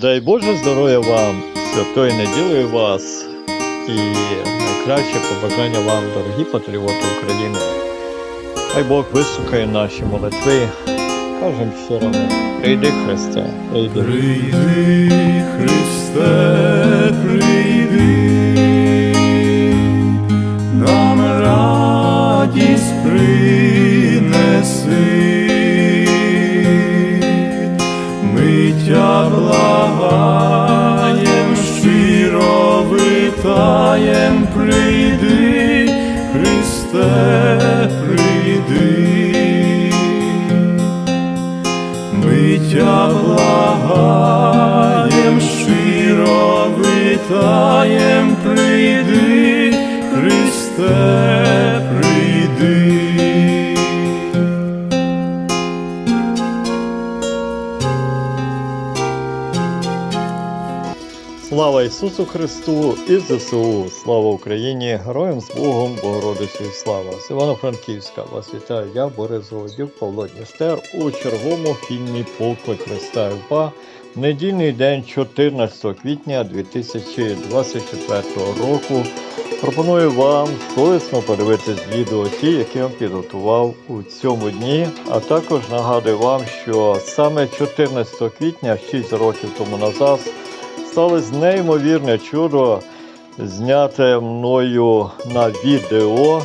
Дай Боже здоров'я вам, святої неділі вас і найкраще побажання вам, дорогі патріоти України. Хай Бог вислухає наші молитви. Кажемо щиро, прийди Христе, прийди. Прийди, Христе, прийди, щиро витаєм, прийди, Христе, прийди. Ми тя благаєм, щиро вітаєм, прийди, Христе, Слава Ісусу Христу і ЗСУ! Слава Україні! Героям з Богом, Богородицею слава! З Івано-Франківська вас вітаю я, Борис Голодюк, Павло Дністер у черговому фільмі Поклик Христа і УПА недільний день 14 квітня 2024 року. Пропоную вам совісно подивитись відео ті, які я підготував у цьому дні. А також нагадую вам, що саме 14 квітня, 6 років тому назад, сталося неймовірне чудо, зняте мною на відео.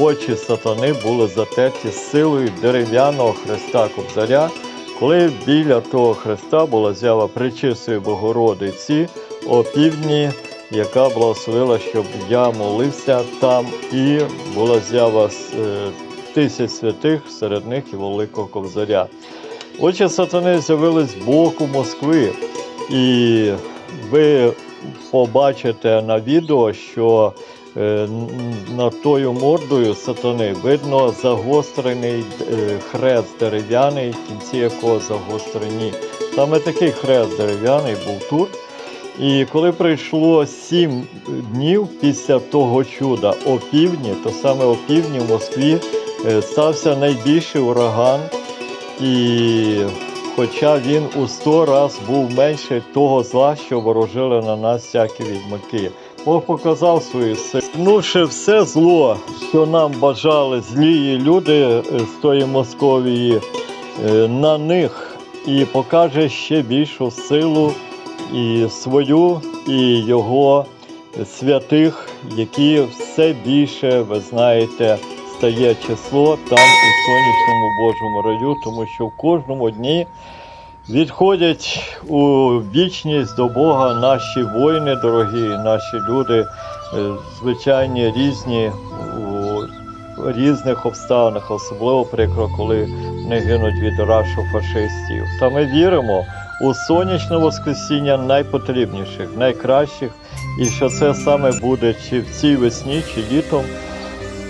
Очі сатани були затерті силою дерев'яного хреста Кобзаря, коли біля того хреста була з'ява Пречистої Богородиці о півдні, яка благословила, щоб я молився там, і була з'ява е, тисяч святих, серед них і Великого Кобзаря. Очі сатани з'явились з боку Москви. І ви побачите на відео, що е, над тою мордою сатани видно загострений е, хрест дерев'яний, кінці якого загострені. Саме такий хрест дерев'яний був тут. І коли пройшло сім днів після того чуда о півдні, то саме о півдні в Москві е, стався найбільший ураган. І хоча він у сто раз був менше того зла, що ворожили на нас всякі відьмаки. Бог показав свою силу. Стнувши все зло, що нам бажали злі люди е, з тої Московії, е, на них і покаже ще більшу силу і свою, і його святих, які все більше, ви знаєте, стає число там у сонячному Божому раю, тому що в кожному дні відходять у вічність до Бога наші воїни дорогі, наші люди, е, звичайні різні у різних обставинах, особливо прикро, коли вони гинуть від рашу фашистів. Та ми віримо у сонячне воскресіння найпотрібніших, найкращих, і що це саме буде чи в цій весні, чи літом.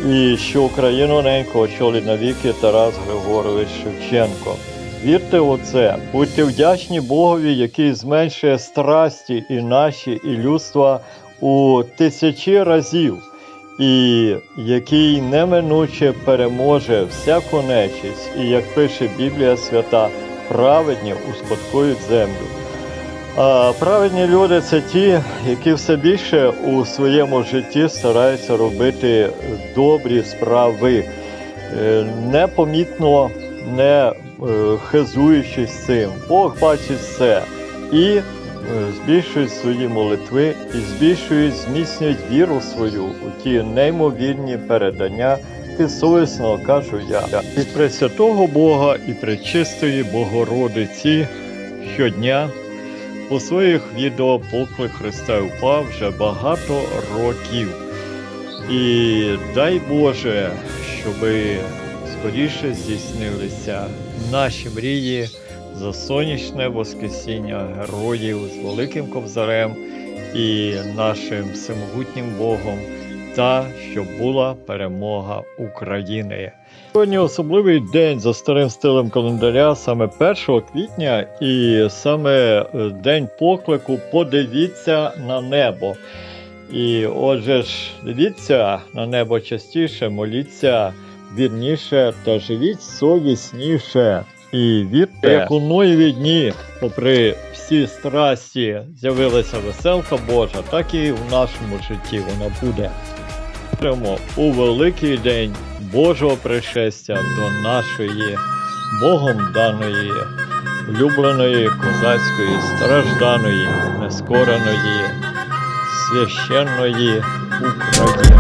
І що Україну ненько очолить навіки Тарас Григорович Шевченко. Вірте у це, будьте вдячні Богові, який зменшує страсті і наші, і людства у тисячі разів, і який неминуче переможе всяку нечість, і як пише Біблія Свята, праведні успадкують землю. Праведні люди це ті, які все більше у своєму житті стараються робити добрі справи, е, непомітно не е, хизуючись цим. Бог бачить все і е, збільшують свої молитви, і збільшують, зміцнюють віру свою у ті неймовірні передання. Ти совісно кажу я. І Пресвятого Бога, і Пречистої Богородиці щодня у своїх відео поклик Христа упав вже багато років. І дай Боже, щоб скоріше здійснилися наші мрії за сонячне Воскресіння героїв з Великим кобзарем і нашим всемогутнім Богом, та щоб була перемога України. Сьогодні особливий день за старим стилем календаря, саме 1 квітня, і саме е, день поклику Подивіться на небо. І отже ж, дивіться на небо частіше, моліться вірніше та живіть совісніше. І вірте, як у Ноєві дні, попри всі страсті, з'явилася веселка Божа, так і в нашому житті вона буде. Прямо у великий день Божого пришестя до нашої Богом даної, улюбленої козацької, стражданої, нескореної, священної України.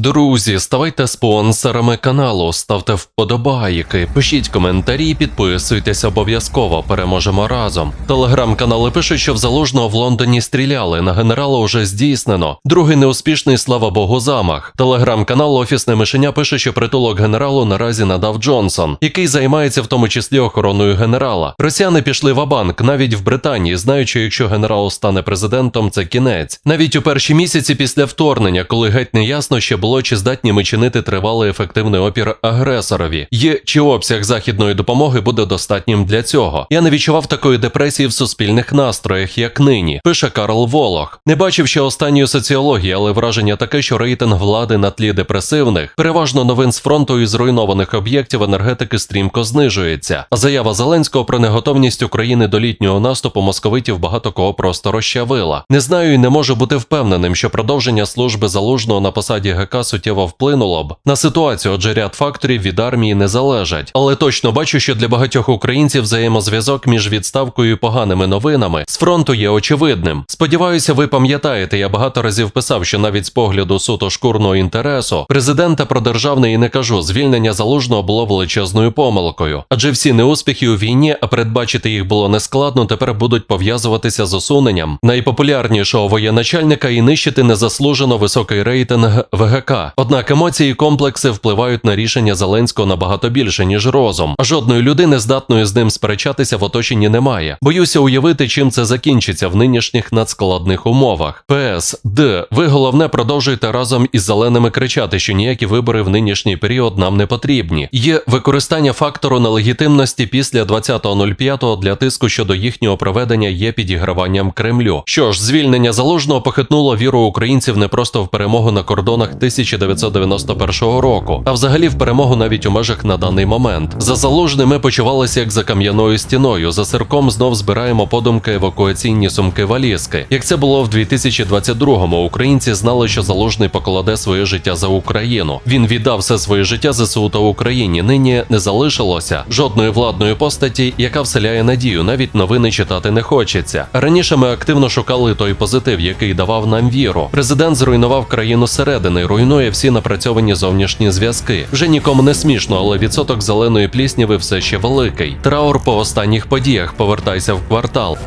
Друзі, ставайте спонсорами каналу, ставте вподобайки, пишіть коментарі, підписуйтесь обов'язково. Переможемо разом. Телеграм-канали пишуть, що в залужного в Лондоні стріляли. На генерала уже здійснено. Другий неуспішний, слава Богу, замах. Телеграм-канал Офісне мишеня пише, що притулок генералу наразі надав Джонсон, який займається в тому числі охороною генерала. Росіяни пішли в банк навіть в Британії, знаючи, якщо генерал стане президентом, це кінець. Навіть у перші місяці після вторгнення, коли геть не ясно ще було, чи здатні ми чинити тривалий ефективний опір агресорові, є чи обсяг західної допомоги буде достатнім для цього. Я не відчував такої депресії в суспільних настроях, як нині. Пише Карл Волох. Не бачив ще останньої соціології, але враження таке, що рейтинг влади на тлі депресивних, переважно новин з фронту і зруйнованих об'єктів енергетики стрімко знижується. А заява Зеленського про неготовність України до літнього наступу московитів багато кого просто розчавила. Не знаю і не можу бути впевненим, що продовження служби залужного на посаді ГК суттєво вплинуло б на ситуацію, адже ряд факторів від армії не залежать. Але точно бачу, що для багатьох українців взаємозв'язок між відставкою і поганими новинами з фронту є очевидним. Сподіваюся, ви пам'ятаєте, я багато разів писав, що навіть з погляду суто шкурного інтересу президента про державний і не кажу, звільнення залужного було величезною помилкою. Адже всі неуспіхи у війні, а передбачити їх було нескладно, тепер будуть пов'язуватися з усуненням найпопулярнішого воєначальника і нищити незаслужено високий рейтинг ВГК. Однак емоції і комплекси впливають на рішення Зеленського набагато більше, ніж розум. Жодної людини, здатної з ним сперечатися, в оточенні немає. Боюся уявити, чим це закінчиться в нинішніх надскладних умовах. ПС Д. Ви головне продовжуйте разом із зеленими кричати, що ніякі вибори в нинішній період нам не потрібні. Є використання фактору нелегітимності після 20.05 для тиску щодо їхнього проведення є підіграванням Кремлю. Що ж, звільнення залужного похитнуло віру українців не просто в перемогу на кордонах 1991 року, а взагалі в перемогу навіть у межах на даний момент. За залужним ми почувалися як за кам'яною стіною. За сирком знов збираємо подумки евакуаційні сумки валізки. Як це було в 2022-му, українці знали, що залужний покладе своє життя за Україну. Він віддав все своє життя ЗСУ та Україні. Нині не залишилося жодної владної постаті, яка вселяє надію. Навіть новини читати не хочеться. Раніше ми активно шукали той позитив, який давав нам віру. Президент зруйнував країну зсередини, руйнує всі напрацьовані зовнішні зв'язки. Вже нікому не смішно, але відсоток зеленої плісніви все ще великий. Траур по останніх подіях. Повертайся в квартал.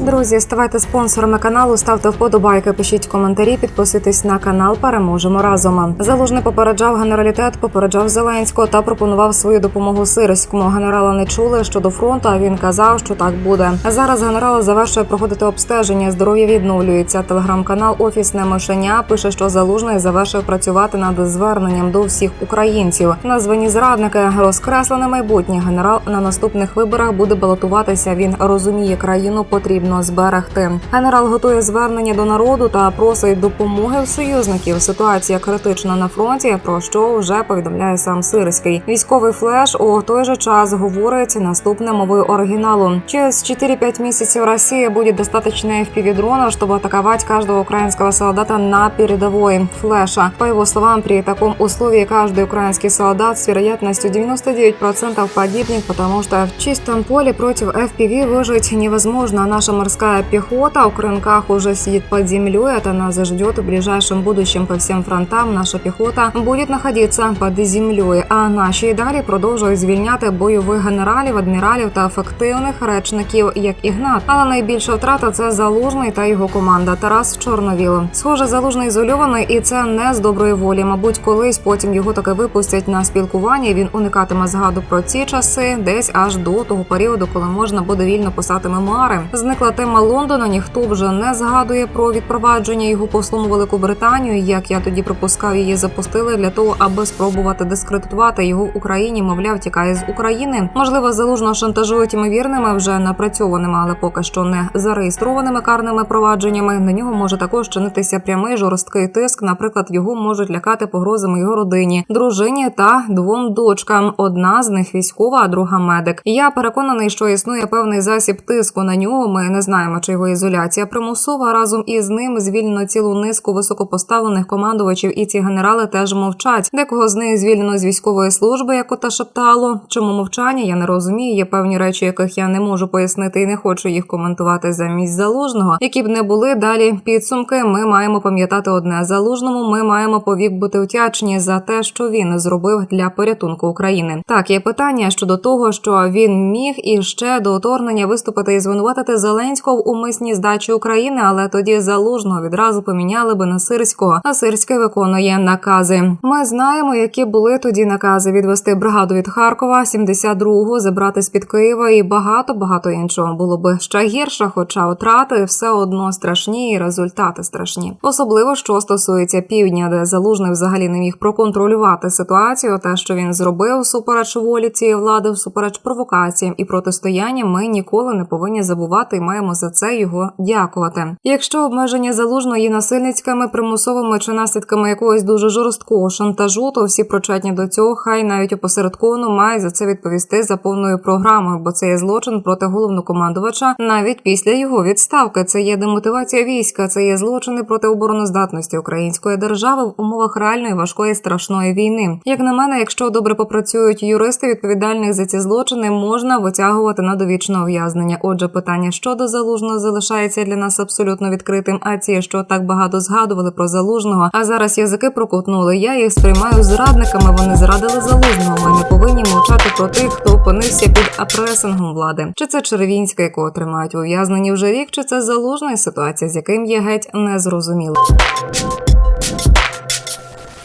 Друзі, ставайте спонсорами каналу, ставте вподобайки, пишіть коментарі, підписуйтесь на канал. Переможемо разом. Залужний попереджав генералітет, попереджав Зеленського та пропонував свою допомогу Сирському. Генерала не чули щодо фронту. А він казав, що так буде. Зараз генерал завершує проходити обстеження. Здоров'я відновлюється. Телеграм-канал Офісне мишеня пише, що залужний завершив працювати над зверненням до всіх українців. Названі зрадники розкреслене майбутнє. Генерал на наступних виборах буде балотуватися. Він розуміє, країну потрібно зберегти. Генерал готує звернення до народу та просить допомоги в союзників. Ситуація критична на фронті. Про що вже повідомляє сам Сирський. Військовий флеш у той же час говорить наступне мовою оригіналу. Через 4-5 месяцев Россия будет достаточно FPV-дронов, чтобы атаковать каждого украинского солдата на передовой. Флеша. По его словам, при таком условии каждый украинский солдат с вероятностью 99% погибнет, потому что в чистом поле против FPV выжить невозможно. Наша морская пехота в крынках уже сидит под землей. Это нас ждет в ближайшем будущем по всем фронтам. Наша пехота будет находиться под землею. А наші і далі продовжують звільняти бойових генералів, адміралів та ефективних речників, як Ігнат. Але найбільша втрата це залужний та його команда Тарас Чорновіл. Схоже, залужний ізольований, і це не з доброї волі. Мабуть, колись потім його таки випустять на спілкування. і Він уникатиме згаду про ці часи, десь аж до того періоду, коли можна буде вільно писати мемуари. Зникла тема Лондона, ніхто вже не згадує про відпровадження його послом у Велику Британію. Як я тоді припускав, її запустили для того, аби спробувати дискредитувати його в Україні. Мовляв, тікає з України. Можливо, залужно шантажують ймовірними, вже напрацьованими, але поки що не зареєстрованими карними провадженнями. На нього може також чинитися прямий жорсткий тиск. Наприклад, його можуть лякати погрозами його родині, дружині та двом дочкам. Одна з них військова, а друга медик. Я переконаний, що існує певний засіб тиску на нього. Ми не знаємо, чи його ізоляція примусова. Разом із ним звільнено цілу низку високопоставлених командувачів, і ці генерали теж мовчать. Декого з них звільнено з військової служби, як ота шептало. Чому мовчання? Я не розумію. Є певні речі, яких я не можу пояснити і не хочу їх коментувати замість залужного. Які б не були далі підсумки, ми маємо пам'ятати одне залужному. Ми маємо повік бути вдячні за те, що він зробив для порятунку України. Так, є питання щодо того, що він міг і ще до вторгнення виступити і звинуватити Зеленського в умисній здачі України, але тоді залужного відразу поміняли би на сирського. А сирський виконує накази. Ми знаємо, які були тоді накази відвести бригаду від Харкова, 72-го, забрати з під Києва і багато багато іншого було би ще гірше, хоча втрати все одно страшні, і результати страшні. Особливо що стосується півдня, де залужний взагалі не міг проконтролювати ситуацію. Те, що він зробив супереч волі цієї влади, всупереч провокаціям і протистоянням, ми ніколи не повинні забувати маємо за це його дякувати. Якщо обмеження залужно є насильницькими, примусовими чи наслідками якогось дуже жорсткого шантажу, то всі причетні до цього, хай навіть опосередковано мають за це відповісти за повною програмою, бо це є злочин проти головнокомандувача навіть після його відставки. Це є демотивація війська, це є злочини проти обороноздатності української держави в умовах реальної важкої страшної війни. Як на мене, якщо добре попрацюють юристи, відповідальних за ці злочини можна витягувати на довічне ув'язнення. Отже, питання щодо залужного залишається для нас абсолютно відкритим. А ті, що так багато згадували про залужного, а зараз язики прокутнули. Я їх сприймаю зрадниками. Вони зрадили залужного. Ми не повинні мовчати про тих, хто опинився під апресингом влади. Чи це Червінська, якого тримають ув'язнені вже рік, чи це залужна ситуація, з яким є геть незрозуміло.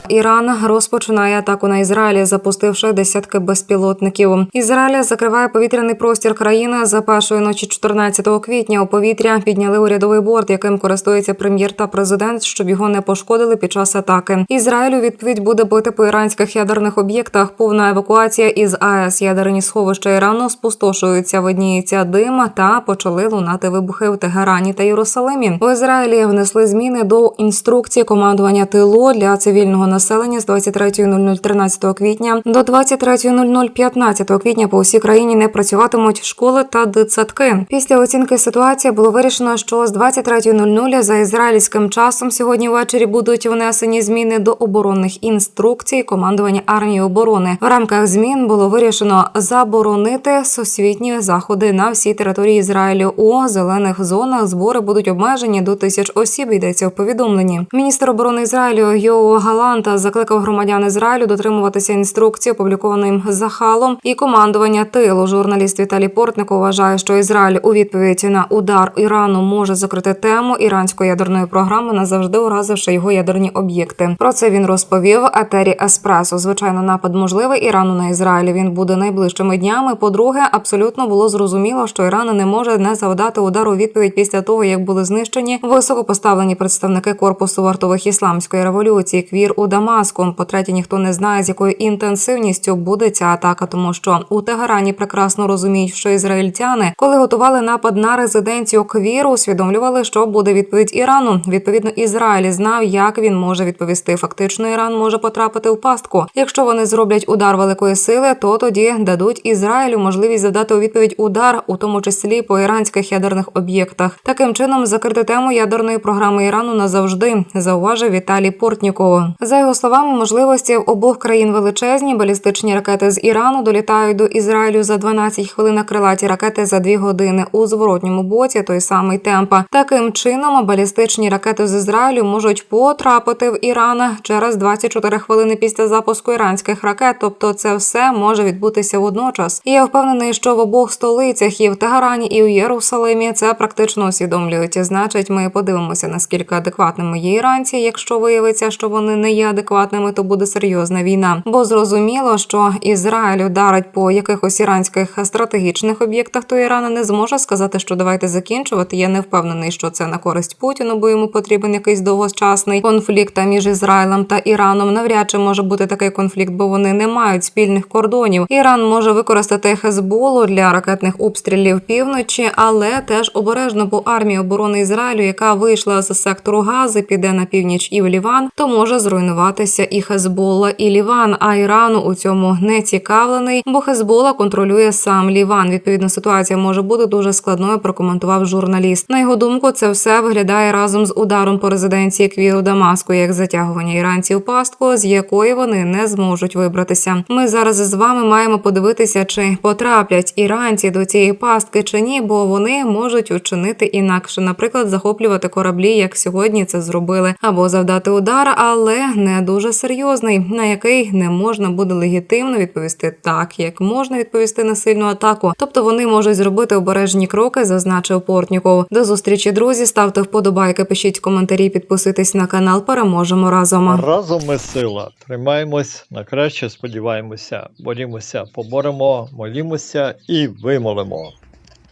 Іран розпочинає атаку на Ізраїль, запустивши десятки безпілотників. Ізраїль закриває повітряний простір країни за першої ночі 14 квітня. У повітря підняли урядовий борт, яким користується прем'єр та президент, щоб його не пошкодили під час атаки. Ізраїль відповідь буде бити по іранських ядерних об'єктах. Повна евакуація із АЕС ядерні сховища Ірану спустошуються, видніється дим та почали лунати вибухи в Тегерані та Єрусалимі. У Ізраїлі внесли зміни до інструкції командування тилу для цивільного населення з 23.00 13 квітня до 23.00 15 квітня по всій країні не працюватимуть школи та дитсадки. Після оцінки ситуації було вирішено, що з 23.00 за ізраїльським часом сьогодні ввечері будуть внесені зміни до оборонних інструкцій командування армії оборони. В рамках змін було вирішено заборонити освітні заходи на всій території Ізраїлю. У зелених зонах збори будуть обмежені до тисяч осіб. Йдеться в повідомленні. Міністр оборони Ізраїлю Йоу Галанта закликав громадян Ізраїлю дотримуватися інструкції, опублікованим Захалом, і командування тилу. Журналіст Віталій Портников вважає, що Ізраїль у відповідь на удар Ірану може закрити тему іранської ядерної програми, назавжди уразивши його ядерні об'єкти. Про це він розповів етері Еспресо. Звичайно, напад можливий Ірану на Ізраїль. Він буде найближчими днями. По-друге, абсолютно було зрозуміло, що Іран не може не завдати удару у відповідь після того, як були знищені високопоставлені представники корпусу вартових ісламської революції. Квір у Дамаску. По третє, ніхто не знає, з якою інтенсивністю буде ця атака, тому що у Тегерані прекрасно розуміють, що ізраїльтяни, коли готували напад на резиденцію Квіру, усвідомлювали, що буде відповідь Ірану. Відповідно, Ізраїль знав, як він може відповісти. Фактично, Іран може потрапити в пастку. Якщо вони зроблять удар великої сили, то тоді дадуть Ізраїлю можливість завдати у відповідь удар, у тому числі по іранських ядерних об'єктах. Таким чином закрити тему ядерної програми Ірану назавжди, зауважив Віталій Портніков. За його словами, можливості в обох країн величезні. Балістичні ракети з Ірану долітають до Ізраїлю за 12 хвилин, а крилаті ракети за 2 години у зворотньому боці. Той самий темпа. Таким чином, балістичні ракети з Ізраїлю можуть потрапити в Іран через 24 хвилини після запуску іранських ракет. Тобто, це все може відбутися водночас. І я впевнений, що в обох столицях і в Тегерані, і у Єрусалимі це практично усвідомлюють. Значить, ми подивимося, наскільки адекватними є іранці, якщо виявиться, що вони не ядерні неадекватними, то буде серйозна війна. Бо зрозуміло, що Ізраїль ударить по якихось іранських стратегічних об'єктах, то Іран не зможе сказати, що давайте закінчувати. Я не впевнений, що це на користь Путіну, бо йому потрібен якийсь довгочасний конфлікт між Ізраїлем та Іраном. Навряд чи може бути такий конфлікт, бо вони не мають спільних кордонів. Іран може використати Хезболу для ракетних обстрілів півночі, але теж обережно, бо армія оборони Ізраїлю, яка вийшла з сектору Гази, піде на північ і в Ліван, то може зруйнуватися і Хезболла, і Ліван. А Ірану у цьому не цікавлений, бо Хезбола контролює сам Ліван. Відповідно, ситуація може бути дуже складною. Прокоментував журналіст. На його думку, це все виглядає разом з ударом по резиденції Квіру Дамаску, як затягування іранців пастку, з якої вони не зможуть вибратися. Ми зараз з вами маємо подивитися, чи потраплять іранці до цієї пастки чи ні, бо вони можуть учинити інакше, наприклад, захоплювати кораблі, як сьогодні це зробили, або завдати удар, але не дуже серйозний, на який не можна буде легітимно відповісти так, як можна відповісти на сильну атаку. Тобто вони можуть зробити обережні кроки, зазначив Портніков. До зустрічі, друзі. Ставте вподобайки, пишіть коментарі, підписуйтесь на канал. Переможемо разом. Разом ми сила. Тримаємось на краще, сподіваємося. Борімося, поборемо, молімося і вимолимо.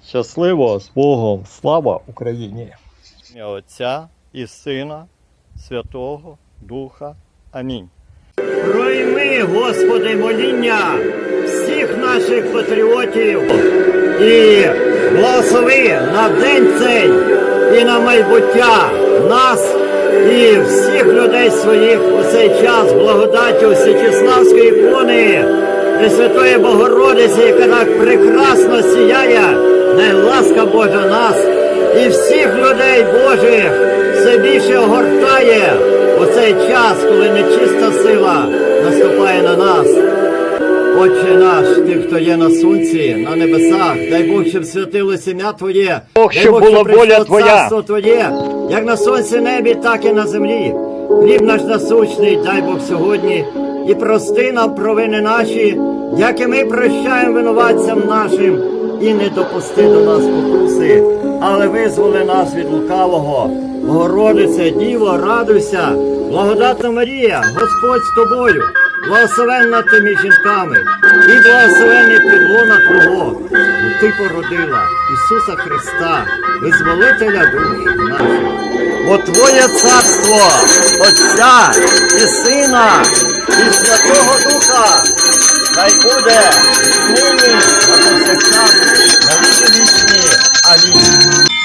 Щасливо з Богом! Слава Україні! Отця і Сина, Святого Духа. Амінь. Пройми, Господи, моління всіх наших патріотів і благослови на день цей і на майбуття нас і всіх людей своїх у цей час благодаттю Всечеславської ікони Пресвятої Богородиці, яка так прекрасно сіяє, най ласка Божа нас і всіх людей Божих все більше огортає у цей час, коли нечиста сила наступає на нас. Отче наш, ти, хто є на сонці, на небесах, дай Бог, щоб святилося ім'я Твоє, Бог, дай щоб воля Твоя. царство Твоє, як на сонці небі, так і на землі. Хліб наш насущний, дай Бог сьогодні, і прости нам провини наші, як і ми прощаємо винуватцям нашим, і не допусти до нас покуси, але визволи нас від лукавого. Богородице, Діво, радуйся, благодатна Марія, Господь з тобою, благословенна ти між жінками, і благословенний підлона Твого, бо ти породила Ісуса Христа, визволителя душ наших. Бо Твоє царство, Отця і Сина, і Святого Духа, Хай буде нині на повсякчас на віки вічні. Амінь.